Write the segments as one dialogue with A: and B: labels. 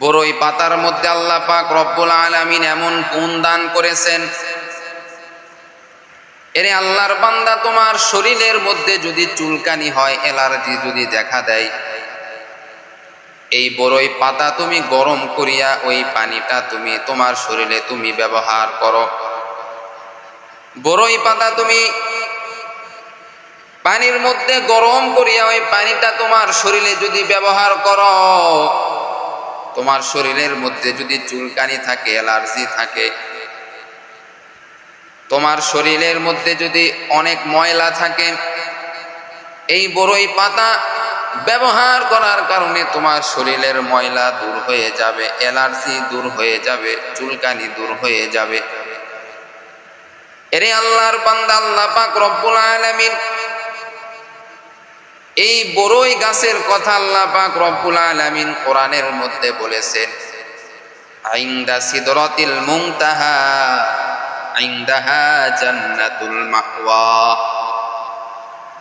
A: বড়ই পাতার মধ্যে আল্লাহ পাক রব্বুল আলামিন এমন গুণ দান করেছেন। এরে আল্লাহর বান্দা, তোমার শরীরের মধ্যে যদি চুলকানি হয় অ্যালার্জি যদি দেখা দেয়, এই বড়ই পাতা তুমি গরম করিয়া ওই পানিটা তুমি, তোমার শরীরে তুমি ব্যবহার করো। বড়ই পাতা তুমি পানির মধ্যে গরম করিয়া ওই পানিটা তোমার শরীরে যদি ব্যবহার করো তোমার শরীরের মধ্যে যদি চুলকানি থাকে, অ্যালার্জি থাকে, তোমার শরীরের মধ্যে যদি অনেক ময়লা থাকে, এই বড়ই পাতা ব্যবহার করার কারণে তোমার শরীরের ময়লা দূর হয়ে যাবে, অ্যালার্জি দূর হয়ে যাবে, চুলকানি দূর হয়ে যাবে। এরে আল্লাহর বান্দা, আল্লাহ পাক রব্বুল আলামিন এই বড়ই গাছের কথা আল্লাহ পাক রব্বুল আলামিন কোরআনের মধ্যে বলেছেন, আইন্দা সিদরাতিল মুনতাহা, আইন্দাহা জান্নাতুল মাওয়া।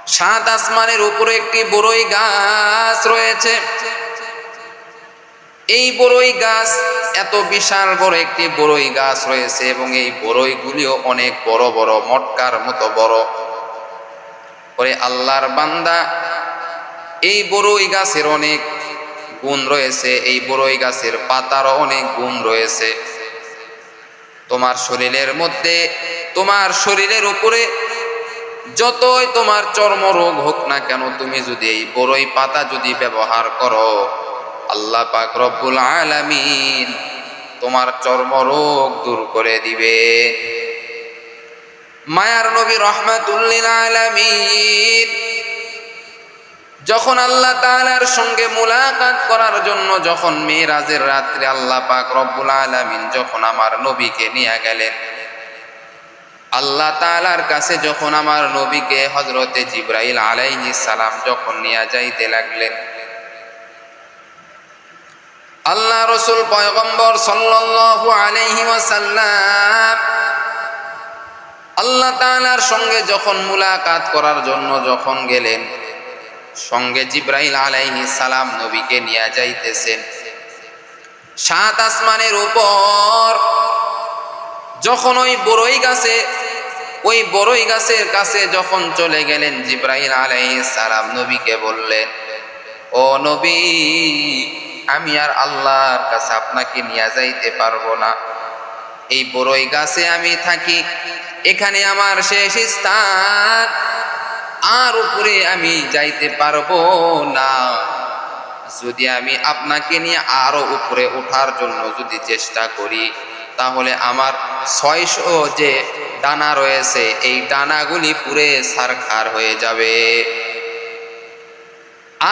A: সাত আসমানের উপরে একটি বড়ই গাছ রয়েছে। এই বড়ই গাছ এত বিশাল বড় একটি বড়ই গাছ রয়েছে এবং এই বড়ইগুলিও অনেক বড় বড়, মটকার মতো বড়। পরে আল্লাহর বান্দা এই বড়ই গাছের অনেক গুণ রয়েছে, এই বড়ই গাছের পাতারও অনেক গুণ রয়েছে। তোমার শরীরের মধ্যে, তোমার শরীরের উপরে যতই তোমার চর্মরোগ হোক না কেন, তুমি যদি এই বড়ই পাতা যদি ব্যবহার করো, আল্লাহ পাক রব্বুল আলামিন তোমার চর্মরোগ দূর করে দিবে। মায়ার নবী রহমাতুল্লিল আলামিন যখন আল্লাহ তাআলার সঙ্গে মুলাকাত করার জন্য, যখন মেয়েরাজের রাত্রে আল্লাহ পাক রব্বুল আলামিন যখন আমার নবীকে নিয়ে গেলেন, আল্লাহ তাআলার কাছে যখন আমার নবীকে হজরতে জিব্রাইল আলাইহি সালাম যখন নিয়ে যাইতে লাগলেন, আল্লাহ রসুল পয়গম্বর সাল্লাল্লাহু আলাইহি ওয়াসাল্লাম আল্লাহ তাআলার সঙ্গে যখন মুলাকাত করার জন্য যখন গেলেন সঙ্গে জিব্রাইল আলাইহি সালাম নবীকে নিয়ে যাইতেছেন। সাত আসমানের উপর যখন ওই বড়ই গাছে, ওই বড়ই গাছের কাছে যখন চলে গেলেন জিব্রাহিল আলাইহিস সালাম নবীকে বললেন, ও নবী, আমি আর আল্লাহর কাছে আপনাকে নিয়ে যাইতে পারব না। এই বড়ই গাছে আমি থাকি, এখানে আমার শেষ স্থান। আর উপরে আমি যাইতে পারব না। যদি আমি আপনাকে নিয়ে আরও উপরে ওঠার জন্য যদি চেষ্টা করি, তাহলে আমার ছয়শো যে ডানা রয়েছে, এই ডানাগুলি পুরে সারখার হয়ে যাবে।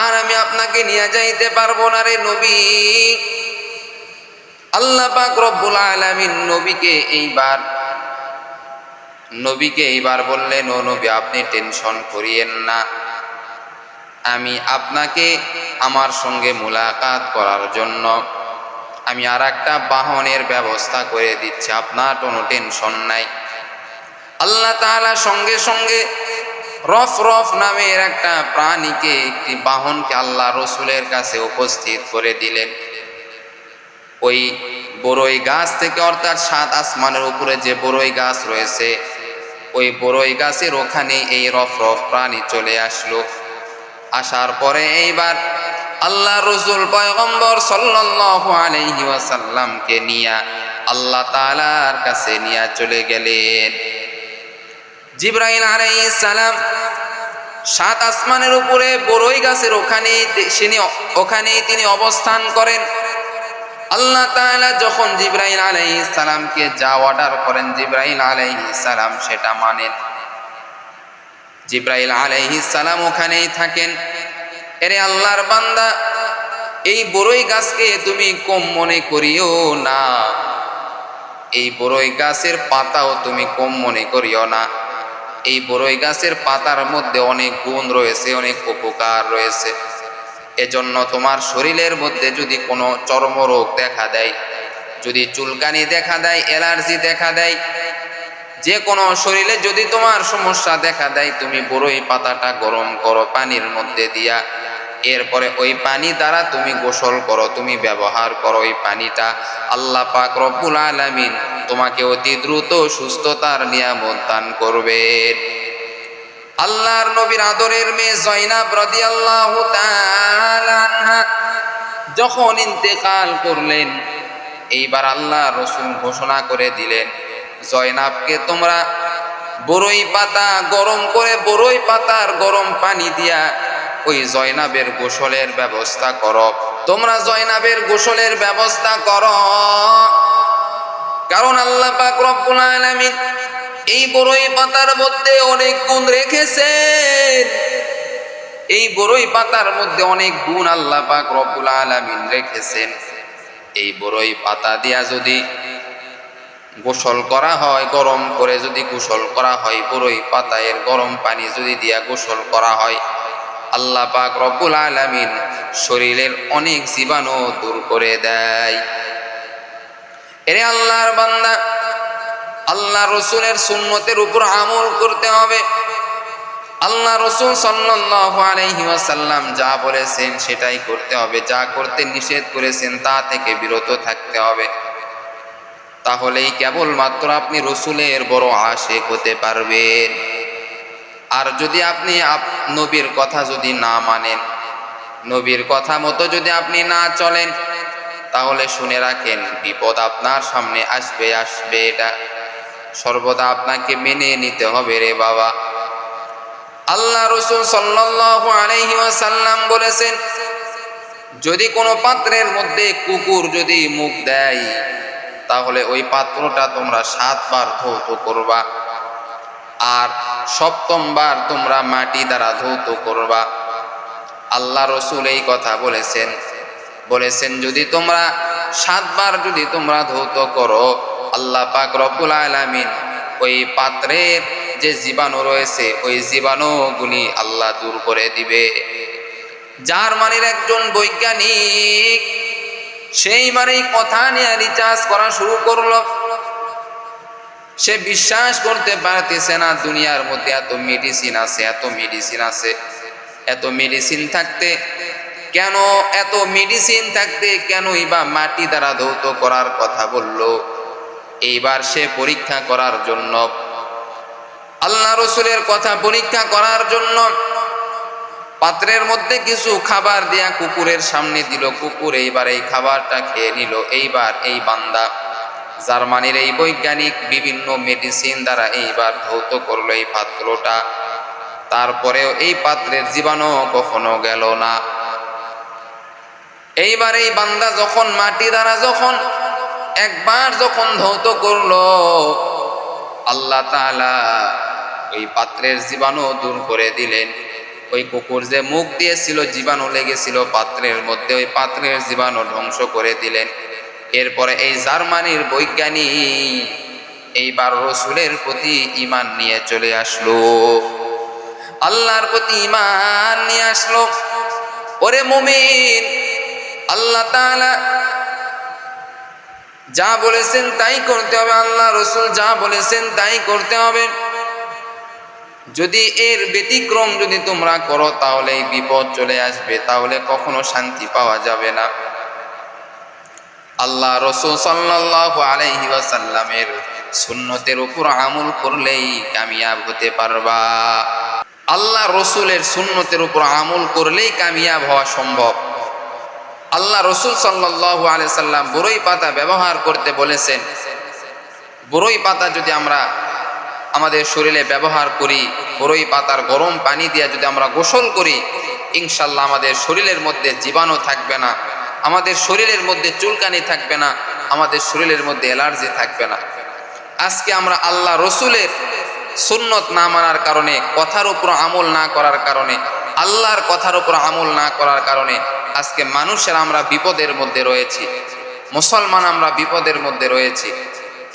A: আর আমি আপনাকে নিয়ে যাইতে পারব না রে নবী। আল্লাহ পাক রব্বুল আলামিন নবীকে এইবার নবীকে এইবার বললেন, ও নবী, আপনি টেনশন করিয়েন না। আমি আপনাকে আমার সঙ্গে মোলাকাত করার জন্য আমি আর একটা বাহনের ব্যবস্থা করে দিচ্ছি, আপনার কোনো টেনশন নাই। আল্লাহ তাআলা সঙ্গে সঙ্গে রফ রফ নামের একটা প্রাণীকে, একটি বাহনকে আল্লাহ রসুলের কাছে উপস্থিত করে দিলেন। ওই বড়ই গাছ থেকে, অর্থাৎ সাত আসমানের উপরে যে বড়ই গাছ রয়েছে ওই বড়ই গাছের ওখানে এই রফ রফ প্রাণী চলে আসলো। আসার পরে এইবার আল্লাহ রসুল পয়গম্বর সাল্লাল্লাহু ওয়াসাল্লামকে নিয়া আল্লাহ তাআলার কাছে নিয়া চলে গেলেন। জিব্রাইল আলাইহিস সালাম সাত আসমানের উপরে বড়ই গাছের ওখানে তিনি ওখানেই তিনি অবস্থান করেন। আল্লাহ তাআলা যখন জিব্রাইল আলাইহিস সালামকে যা অর্ডার করেন, জিব্রাইল আলাইহিস সালাম সেটা মানেন। জিব্রাইল আলাইহিস সালাম ওখানেই থাকেন। এরে আল্লাহর বান্দা, এই বড়ই গাছকে তুমি কম মনে করিও না। এই বড়ই গাছের পাতাও তুমি কম মনে করিও না। এই বড়ই গাছের পাতার মধ্যে অনেক গুণ রয়েছে, অনেক উপকার রয়েছে। এজন্য তোমার শরীরের মধ্যে যদি কোনো চর্মরোগ দেখা দেয়, যদি চুলকানি দেখা দেয়, অ্যালার্জি দেখা দেয়, যে কোনো শরীরে যদি তোমার সমস্যা দেখা দেয়, তুমি বড়ই পাতাটা গরম করো পানির মধ্যে দিয়া। এরপরে ওই পানি দ্বারা তুমি গোসল করো, তুমি ব্যবহার করো ওই পানিটা। আল্লাহ পাক রব্বুল আলামিন তোমাকে অতি দ্রুত সুস্থতার নিয়ামত দান করবেন। আল্লাহর নবীর আদরের মেয়ে জয়নাব রাদিয়াল্লাহু আল্লাহ যখন ইন্তেকাল করলেন, এইবার আল্লাহ রসুল ঘোষণা করে দিলেন, জয়নাবকে তোমরা বরই পাতা গরম করে বরই পাতার গরম পানি দিয়া ওই জয়নাবের গোসলের ব্যবস্থা করো। তোমরা জয়নাবের গোসলের ব্যবস্থা করো। কারণ আল্লাহ পাক রব্বুল আলামিন এই বড়ই পাতার মধ্যে অনেক গুণ রেখেছেন। এই বড়ই পাতার মধ্যে অনেক গুণ আল্লাহ পাক রব্বুল আলামিন রেখেছেন। এই বড়ই পাতা দিয়া যদি গোসল করা হয়, গরম করে যদি গোসল করা হয়, বড়ই পাতায়ের গরম পানি যদি দিয়া গোসল করা হয়, আল্লাহ পাক রব্বুল আলামিন শরীরের অনেক জীবাণু দূর করে দেয়। এরে আল্লাহর বান্দা আল্লাহ রসুলের সুন্নতের উপর আমল করতে হবে। আল্লাহ রসুল ওয়াসাল্লাম যা বলেছেন সেটাই করতে হবে। যা করতে নিষেধ করেছেন তা থেকে বিরত থাকতে হবে। তাহলেই কেবলমাত্র আপনি রসুলের বড় আশেক হতে পারবেন। আর যদি আপনি নবীর কথা যদি না মানেন, নবীর কথা মতো যদি আপনি না চলেন, তাহলে শুনে রাখেন, বিপদ আপনার সামনে আসবে আসবে এটা। সর্বদা আপনাকে মেনে নিতে হবে রে বাবা। আল্লাহ রসুল ওয়াসাল্লাম বলেছেন, যদি কোনো পাত্রের মধ্যে কুকুর যদি মুখ দেয়, তাহলে ওই পাত্রটা তোমরা সাতবার ধৌত করবা আর সপ্তমবার তোমরা মাটি দ্বারা ধৌত করবা। আল্লাহ রসুল এই কথা বলেছেন। বলেছেন, যদি তোমরা সাতবার যদি তোমরা ধৌত করো আল্লাহ পাক রব্বুল আলামিন ওই পাত্রের যে জীবাণু রয়েছে, ওই জীবাণুগুলি আল্লাহ দূর করে দিবে। জার্মানির একজন বৈজ্ঞানিক সেই মারেই কথা নিয়ে রিচার্জ করা শুরু করল। সে বিশ্বাস করতে পারতেছে না, দুনিয়ার মধ্যে এত মেডিসিন আছে, এত মেডিসিন আছে, এত মেডিসিন থাকতে। কেন এত মেডিসিন থাকতে? কেনই বা মাটি দ্বারা ধৌত করার কথা বলল। এইবার সে পরীক্ষা করার জন্য। আল্লাহ রসুলের কথা পরীক্ষা করার জন্য পাত্রের মধ্যে কিছু খাবার দিয়া কুকুরের সামনে দিল। কুকুর এইবার এই খাবারটা খেয়ে নিল। এইবার এই বান্দা, জার্মানির এই বৈজ্ঞানিক বিভিন্ন মেডিসিন দ্বারা এইবার ধৌত করল এই পাত্রটা। তারপরেও এই পাত্রের জীবাণু কখনো গেল না। এইবার এই বান্দা যখন মাটি দ্বারা যখন একবার যখন ধৌত করল, আল্লাহ ওই পাত্রের জীবাণু দূর করে দিলেন। ওই কুকুর যে মুখ দিয়েছিল, জীবাণু লেগেছিল পাত্রের মধ্যে, ওই পাত্রের জীবাণু ধ্বংস করে দিলেন। এরপরে এই জার্মানির বৈজ্ঞানিক এইবার রসুলের প্রতি ইমান নিয়ে চলে আসলো। আল্লাহর প্রতি ইমান নিয়ে আসলো। ওরে মুমিন, আল্লাহ যা বলেছেন তাই করতে হবে, আল্লাহ রসুল যা বলেছেন তাই করতে হবে। যদি এর ব্যতিক্রম যদি তোমরা করো, তাহলে বিপদ চলে আসবে, তাহলে কখনো শান্তি পাওয়া যাবে না। আল্লাহ রসুল সাল্লাল্লাহু আলাইহি ওয়াসাল্লামের সুন্নতের উপর আমল করলেই কামিয়াব হতে পারবা। আল্লাহ রসুলের সুন্নতের উপর আমল করলেই কামিয়াব হওয়া সম্ভব। আল্লাহ রসুল সাল্লাল্লাহু আলাইহি সাল্লাম বড়ই পাতা ব্যবহার করতে বলেছেন। বড়ই পাতা যদি আমরা আমাদের শরীরে ব্যবহার করি, বড়ই পাতার গরম পানি দিয়ে যদি আমরা গোসল করি, ইনশাল্লাহ আমাদের শরীরের মধ্যে জীবাণু থাকবে না, আমাদের শরীরের মধ্যে চুলকানি থাকবে না, আমাদের শরীরের মধ্যে অ্যালার্জি থাকবে না। আজকে আমরা আল্লাহ রসুলের সুন্নত না মানার কারণে, কথার উপর আমল না করার কারণে আল্লাহর কথার উপর আমল না করার কারণে আজকে মানুষের আমরা বিপদের মধ্যে রয়েছি, মুসলমান আমরা বিপদের মধ্যে রয়েছি।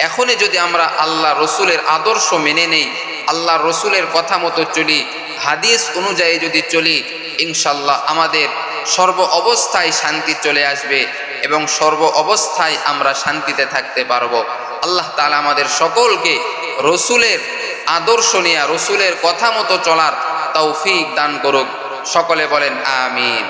A: এখনই যদি আমরা আল্লাহ রসুলের আদর্শ মেনে নেই, আল্লাহ রসুলের কথা মতো চলি, হাদিস অনুযায়ী যদি চলি, ইনশাল্লাহ আমাদের সর্ব অবস্থায় শান্তি চলে আসবে এবং সর্ব অবস্থায় আমরা শান্তিতে থাকতে পারব। আল্লাহ তালা আমাদের সকলকে রসুলের আদর্শ নেয়া, রসুলের কথা মতো চলার তৌফিক দান করুক। সকলে বলেন আমিন।